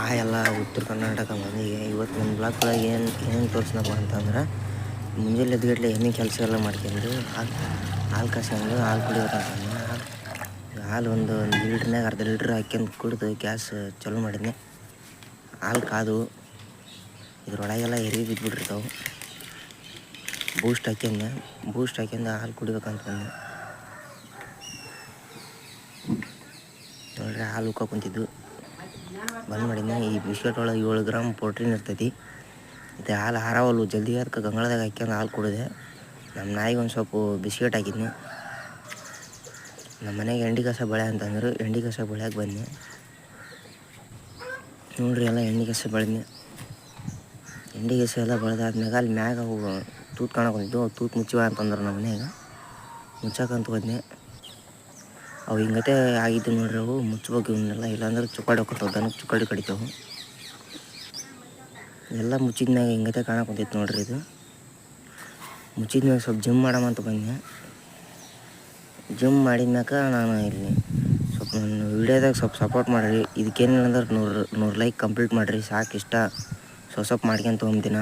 ಆ ಎಲ್ಲ ಉತ್ತರ ಕರ್ನಾಟಕ ಮಂದಿಗೆ ಇವತ್ತು ನಮ್ಮ ಬ್ಲಾಕ್ ಒಳಗೆ ಏನು ಏನು ತೋರಿಸ್ನಪ್ಪ ಅಂತಂದ್ರೆ ಮುಂಜಾನೆ ಎದ್ಗಟ್ಲೆ ಎಮ್ಮೆ ಕೆಲಸ ಎಲ್ಲ ಮಾಡ್ಕೊಂಡು ಹಾಲು ಹಾಲು ಕಾಸ್ಕೊಂಡು ಹಾಲು ಕುಡಿಬೇಕಂತಂದು ಹಾಲು ಒಂದು ಒಂದು ಲೀಟ್ರ್ನಾಗ ಅರ್ಧ ಲೀಟ್ರ್ ಹಾಕ್ಯಂದು ಕುಡಿದು ಗ್ಯಾಸ್ ಚಾಲೂ ಮಾಡಿದ್ನೆ. ಹಾಲು ಕಾದು ಇದ್ರೊಳಗೆಲ್ಲ ಎರಿ ಬಿದ್ದುಬಿಟ್ಟಿರ್ತಾವೆ ಬೂಸ್ಟ್ ಹಾಕ್ಯಂದೆ ಬೂಸ್ಟ್ ಹಾಕ್ಯಂದು ಹಾಲು ಕುಡಿಬೇಕಂತ ಬಂದೆ. ನೋಡ್ರಿ ಹಾಲು ಉಕ್ಕ ಕುಂತಿದ್ದು. ಬಂದ್ ಮಾಡಿದ್ನ. ಈ ಬಿಸ್ಕೆಟ್ ಒಳಗೆ ಏಳು ಗ್ರಾಮ್ ಪ್ರೋಟೀನ್ ಇರ್ತೈತಿ. ಮತ್ತು ಹಾಲು ಹಾರಾವಲ್ಲು. ಜಲ್ದಿ ಅದಕ್ಕೆ ಗಂಗಳದಾಗ ಹಾಕ್ಯಂದು ಹಾಲು ಕುಡಿದೆ. ನಮ್ಮ ನಾಯಿಗೆ ಒಂದು ಸ್ವಲ್ಪ ಬಿಸ್ಕೆಟ್ ಹಾಕಿದ್ನಿ. ನಮ್ಮ ಮನೆಗೆ ಎಂಡಿ ಕಸ ಬೆಳೆ ಅಂತಂದ್ರು. ಎಂಡಿ ಕಸ ಬೆಳ್ಯಾಕೆ ಬಂದೆ ನೋಡ್ರಿ ಎಲ್ಲ ಎಣ್ಣೆ ಕಸ ಬೆಳೆದ್ನೆ. ಎಂಡಿ ಕಸ ಎಲ್ಲ ಬೆಳೆದಾದ್ಮ್ಯಾಗ ಅಲ್ಲಿ ಮ್ಯಾಗ ಅವು ತೂತ್ ಕಾಣಕೊಂಡಿದ್ದು ತೂತ್ ಮುಚ್ಚಿವ ಅಂತಂದ್ರೆ ನಮ್ಮ ಮನೆಯಾಗ ಮುಚ್ಚಾಕಂತ ಹೋದ್ನೆ ಅವು ಹಿಂಗತೆ ಆಗಿದ್ದು ನೋಡ್ರಿ ಅವು, ಮುಚ್ಚಬೇಕು ಇವನ್ನೆಲ್ಲ. ಇಲ್ಲಾಂದ್ರೆ ಚುಕ್ಕಾಡಿ ಹೋಗ್ತಾವೆ ದನಕ್ಕೆ ಚುಕ್ಕಾಡಿ ಕಡಿತಾವೆ. ಎಲ್ಲ ಮುಚ್ಚಿದ್ಮ್ಯಾಗ ಹಿಂಗತೆ ಕಾಣಕೊಂತೈತೆ ನೋಡ್ರಿ ಇದು. ಮುಚ್ಚಿದ್ಮ್ಯಾಗ ಸ್ವಲ್ಪ ಜಿಮ್ ಮಾಡಮಂತ ಬಂದೆ. ಜಿಮ್ ಮಾಡಿದ್ಮ್ಯಾಕ ನಾನು ಇಲ್ಲಿ ಸ್ವಲ್ಪ ನನ್ನ ವಿಡಿಯೋದಾಗ ಸ್ವಲ್ಪ ಸಪೋರ್ಟ್ ಮಾಡಿರಿ. ಇದಕ್ಕೇನಿಲ್ಲ ಅಂದ್ರೆ ನೂರು ನೂರು ಲೈಕ್ ಕಂಪ್ಲೀಟ್ ಮಾಡಿರಿ. ಸಾಕು ಇಷ್ಟ. ಸ್ವಲ್ಪ ಸ್ವಲ್ಪ ಮಾಡ್ಕೊಂತ ಹೋಗ್ದಿನ